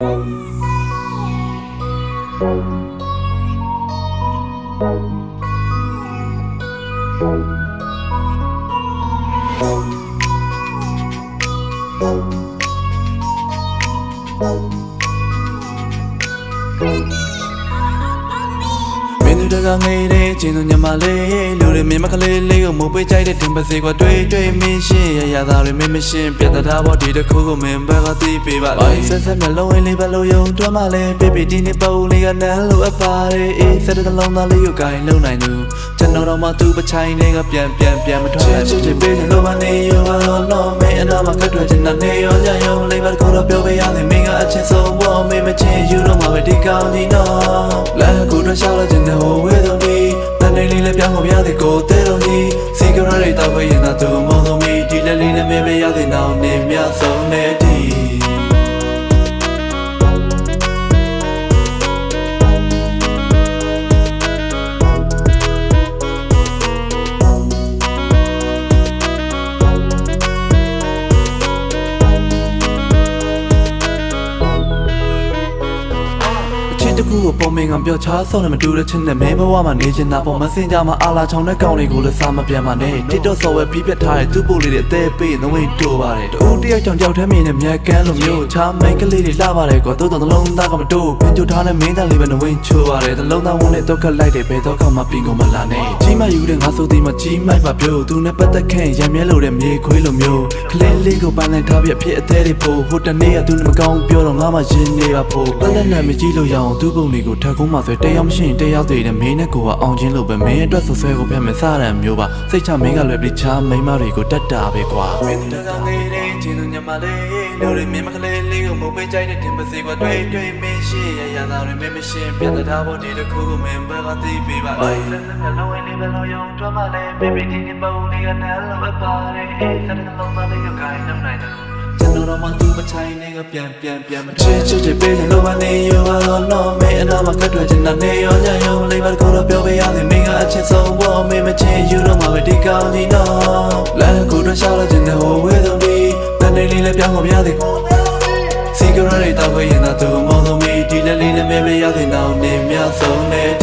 မင်း တို့တကငေးတဲ့ချင်းတို့ညမလေးလူတွေမင်းမကလေးလေးကိုမပေးကြိုက်တဲ့တင်ပါစေကွာတွေ့တွေ့မင်းရှင်းရရသားတွေမင်းမရှင်းပြတ်သားဖို့ဒီတစ်ခုကိုမင်းဘက်ကသိပေးပါလေဆက်ဆက်မျက်လုံးဝင်းလေးပဲလို့ယုံတွမ်းမလဲပြပြဒီနေ့ပုံလေးကနန်းလို့အပ်ပါတယ်အေးဆက်တဲ့လုံးသားလေးကိုဂိုင်းလုံနိုင်သူကျွန်တော်တော့မှသူ့ပချိုင်းလေးကပြန်ပြန်ပြန်မထွက်နိုင်ချစ်ချစ်ပေးတယ်လို့မနေရောပါတော့မင်းအနာမှာကတ်ထွက်ချင်တဲ့နေရောညရောလေးပဲကိုတော့ပြောပေးရမယ်မင်းကအချင်းဆုံးဘောမင်းမချင် လက်ကိုတော့ရှောက်လို့ချင်တဲ့ဟိုဝဲတော့ဒီတန်နေလေးလည်းပြောင်းမပြတဲ့ကိုတဲတော့ဒီစီကရတွေတော့ပဲရင်သာသူမောင်းဆုံးပြီးဒီလက်လေးနဲ့မင်းပဲရတဲ့နောက်နေမြဆုံးနေ ချင်းတစ်ခုကိုပုံမင်ကပြောချားဆုံးနဲ့မတူတဲ့ချင်းနဲ့မင်းဘဝမှာနေချင်တာပေါ့မစင်ကြမှာအာလာချောင်းတဲ့ကောင်တွေကိုလည်းစားမပြန်ပါနဲ့ TikTok ဆော်ဝဲပြီးပြတ်ထားတဲ့သူ့ပို့လေးတွေအသေးပေးနှဝင်းတိုးပါတယ်တူတယောက်ကြောင့်ကြောက်ထဲမြင်တဲ့မြက်ကန်းလိုမျိုးချားမိန်ကလေးတွေလှပါတယ်ကွာတိုးတော်နှလုံးသားကမတိုးပင်ကြထားတဲ့မင်းသားလေးပဲနှဝင်းချိုးပါတယ်နှလုံးသားဝန်းနဲ့တော့ခတ်လိုက်တယ်ဘယ်တော့မှပြင်ကုန်မလာနဲ့ကြီးမယူတဲ့ငါဆိုသည်မကြီးမိုက်ပါပြောသူနဲ့ပတ်သက်ခဲ့ရံမြဲလို့တဲ့မြေခွေးလိုမျိုးကလေးလေးကိုပန်းလိုက်ထားပြဖြစ်အသေးတွေပို့ဟိုတနေ့ကသူနဲ့မကောင်းပြောတော့ငါမှရင်နေပါဖို့ပတ်သက်နဲ့မကြည့်လို့ရအောင်သူ့ပုံတွေကိုထပ်ကုန်းမှဆွဲတယောက်မရှိရင်တယောက်သေးတယ်မင်းနဲ့ကိုကအောင်ချင်းလို့ပဲမင်းအတွက်ဆွဆွဲကိုပြတ်မယ်စရံမျိုးပါစိတ်ချမင်းကလွယ်ပြီးချားမိန်းမတွေကိုတတ်တာပဲကွာမင်းတကငေးတဲ့ချင်းတို့ညမလေးလူတွေမင်းမကလေးလေးကိုမပေးကြိုက်တဲ့တင်ပါစေကွာတွေ့တွေ့မင်းရှင်းရရသားတွေမင်းမရှင်းပြတ်သားဖို့ဒီတစ်ခုကိုမင်းဘက်ကသိပေးပါလေလက်လက်လုံးဝင်းလေးပဲလို့ယုံတော့မှလည်း baby ဒီနေ့ပုံလေးကနန်းလို့ပါတယ်အေးစတဲ့လုံးသားလေးကိုဂိုင်းလုံးနိုင်တယ်ကျွန်တော်တော့မှ သူ့ပချိုင်းလေးကပြန်ပြန်ပြန်မချစ်ချစ်ချစ်ပေးတယ်လို့မနေရောပါတော့မင်းအနာမှာကတ်ထွက်ချင်တဲ့နေရောညရောလေးပါကိုတော့ပြောပေးရသည်မင်းကအချစ်ဆုံးဘောမင်းမချင်ယူတော့မှပဲဒီကောင်းဒီနော်လက်ကိုတော့ရှောက်လို့ချင်တဲ့ဟိုဝဲဆုံးဒီတန်နေလေးလည်းပြောင်းမပြသည်စီကရတွေတော့ပဲရင်သာသူမောင်းဆုံးပြီးဒီလက်လေးနဲ့မဲပဲရတဲ့နောက်နေမြဆုံးနေ